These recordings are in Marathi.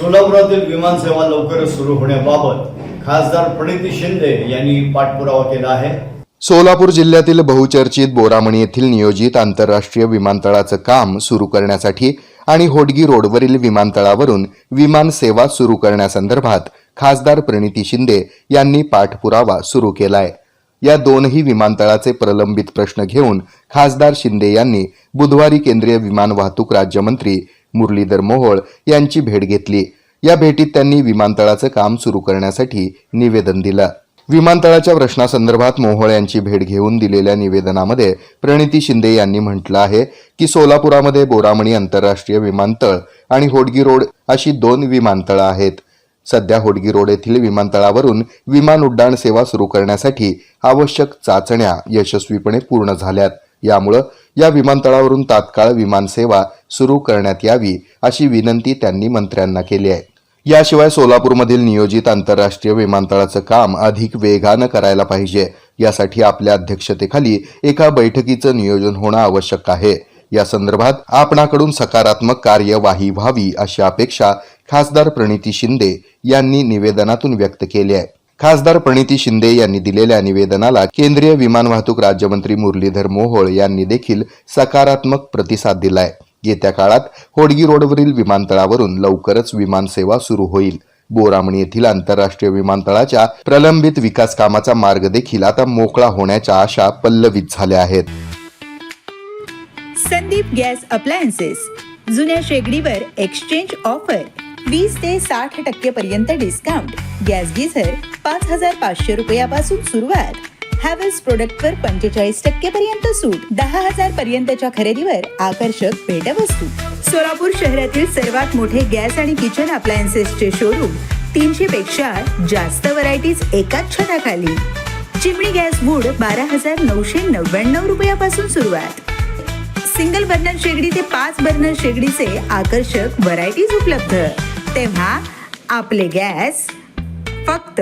सोलापुरातील विमानसेवा लवकरच सुरू होण्याबाबत खासदार प्रणिती शिंदे यांनी पाठपुरावा केला आहे. सोलापूर जिल्ह्यातील बहुचर्चित बोरामणी येथील नियोजित आंतरराष्ट्रीय विमानतळाचं काम सुरू करण्यासाठी आणि होडगी रोडवरील विमानतळावरून विमान सेवा सुरू करण्यासंदर्भात खासदार प्रणिती शिंदे यांनी पाठपुरावा सुरू केलाय. या दोनही विमानतळाचे प्रलंबित प्रश्न घेऊन खासदार शिंदे यांनी बुधवारी केंद्रीय विमान वाहतूक राज्यमंत्री मुरलीधर मोहोळ यांची भेट घेतली. या भेटीत त्यांनी विमानतळाचं काम सुरू करण्यासाठी निवेदन दिलं. विमानतळाच्या प्रश्नासंदर्भात मोहोळ यांची भेट घेऊन दिलेल्या निवेदनामध्ये प्रणिती शिंदे यांनी म्हटलं आहे की सोलापुरामध्ये बोरामणी आंतरराष्ट्रीय विमानतळ आणि होडगी रोड अशी दोन विमानतळं आहेत. सध्या होडगी रोड येथील विमानतळावरून विमान उड्डाण सेवा सुरू करण्यासाठी आवश्यक चाचण्या यशस्वीपणे पूर्ण झाल्यात. यामुळं या विमानतळावरून तात्काळ विमानसेवा सुरू करण्यात यावी अशी विनंती त्यांनी मंत्र्यांना केली आहे. याशिवाय सोलापूरमधील नियोजित आंतरराष्ट्रीय विमानतळाचं काम अधिक वेगानं करायला पाहिजे यासाठी आपल्या अध्यक्षतेखाली एका बैठकीचं नियोजन होणं आवश्यक आहे. या संदर्भात आपणाकडून सकारात्मक कार्यवाही व्हावी अशी अपेक्षा खासदार प्रणिती शिंदे यांनी निवेदनातून व्यक्त केली आहे. खासदार प्रणिती शिंदे यांनी दिलेल्या निवेदनाला केंद्रीय विमान वाहतूक राज्यमंत्री मुरलीधर मोहोळ यांनी देखील सकारात्मक प्रतिसाद दिलाय. येत्या काळात होडगी रोडवरील विमानतळावरून लवकरच विमानसेवा सुरू होईल. बोरामणी येथील आंतरराष्ट्रीय विमानतळाच्या प्रलंबित विकास कामाचा मार्ग देखील आता मोकळा होण्याच्या आशा पल्लवित झाल्या आहेत. संदीप गॅस अप्लायन्सेस जुन्या शेगडीवर एक्सचेंज ऑफर वीस ते साठ टक्के पर्यंत डिस्काउंट गॅस गिझर पाच हजार पाचशे रुपयापासून सुरुवात. हॅवेल्स प्रोडक्टवर पंचेचाळीस टक्के पर्यंत सूट. दहा हजार पर्यंतच्या खरेदीवर आकर्षक भेटवस्तू. सोलापूर शहरातील सर्वात मोठे गॅस आणि किचन अप्लायन्सेसचे शोरूम तीनशे पेक्षा जास्त व्हरायटीज एकाच छताखाली. चिमणी गॅस वूड बारा हजार नऊशे नव्याण्णव रुपयापासून सुरुवात. सिंगल बर्नर शेगडी ते पाच बर्नर शेगडीचे आकर्षक व्हरायटीज उपलब्ध. तेव्हा आपले गॅस फक्त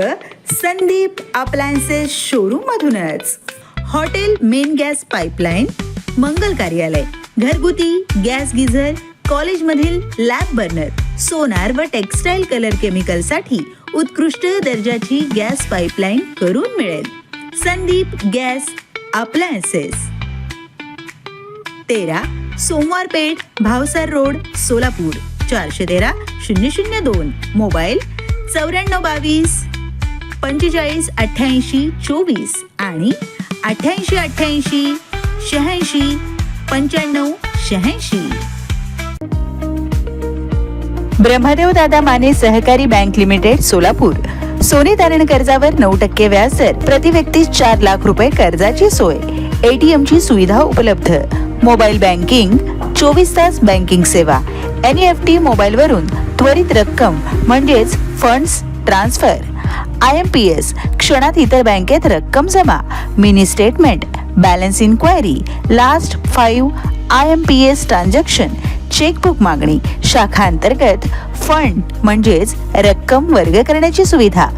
संदीप अप्लायन्सेस शोरूम मधूनच हॉटेल मेन गॅस पाईपलाईन मंगल कार्यालय घरगुती गॅस गिझर कॉलेजमधील लॅब बर्नर सोनार व टेक्सटाईल कलर केमिकलसाठी उत्कृष्ट दर्जाची गॅस पाईपलाईन करून मिळेल. संदीप गॅस अप्लायन्सेस तेरा सोमवार पेठ भावसार रोड सोलापूर चारशे तेरा शून्य शून्य दोन मोबाईल चौऱ्याण्णव बावीस पंचेचाळीस अठ्ठ्याऐंशी चोवीस आणि अठ्ठ्याऐंशी अठ्ठ्याऐंशी शहाऐंशी पंच्याण्णव शहाऐंशी. ब्रह्मदेव दादा माने सहकारी बँक लिमिटेड सोलापूर. सोने तारण कर्जावर नऊ टक्के व्याजदर प्रति व्यक्ती चार लाख रुपये कर्जाची सोय. एटीएम ची सुविधा उपलब्ध. मोबाईल बँकिंग चोवीस तास बँकिंग सेवा. एन एफ टी मोबाईल वरून त्वरित रक्कम म्हणजेच funds transfer I M P S क्षणात इतर बँकेत रक्कम जमा mini statement balance enquiry last five I M P S transaction chequebook मागणी शाखा अंतर्गत फंड म्हणजेच रक्कम वर्ग करण्याची सुविधा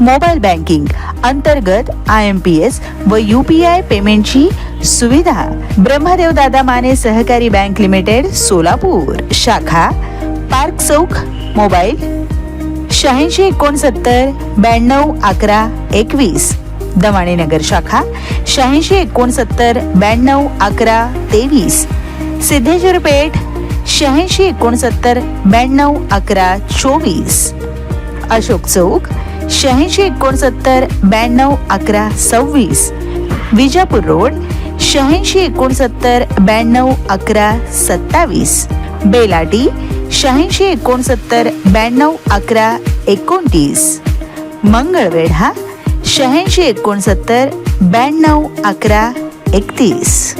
मोबाईल बँकिंग अंतर्गत आय एम पी एस व यू पी आय पेमेंटची सुविधा. ब्रह्मदेव दादा माने सहकारी बँक लिमिटेड सोलापूर शाखा पार्क चौक मोबाईल शहाऐंशी एकोणसत्तर ब्याण्णव अकरा एकवीस. दमाणीनगर शाखा शहाऐंशी एकोणसत्तर ब्याण्णव अकरा तेवीस. सिद्धेश्वर पेठ शहाऐंशी एकोणसत्तर ब्याण्णव अकरा चोवीस. अशोक चौक शहाऐंशी एकोणसत्तर ब्याण्णव अकरा सव्वीस. विजापूर रोड शहाऐंशी एकोणसत्तर ब्याण्णव अकरा सत्तावीस. बेलाटी शहाऐंशी एकोणसत्तर ब्याण्णव अकरा एकोणतीस. मंगळवेढा शहाऐंशी एकोणसत्तर ब्याण्णव अकरा एकतीस.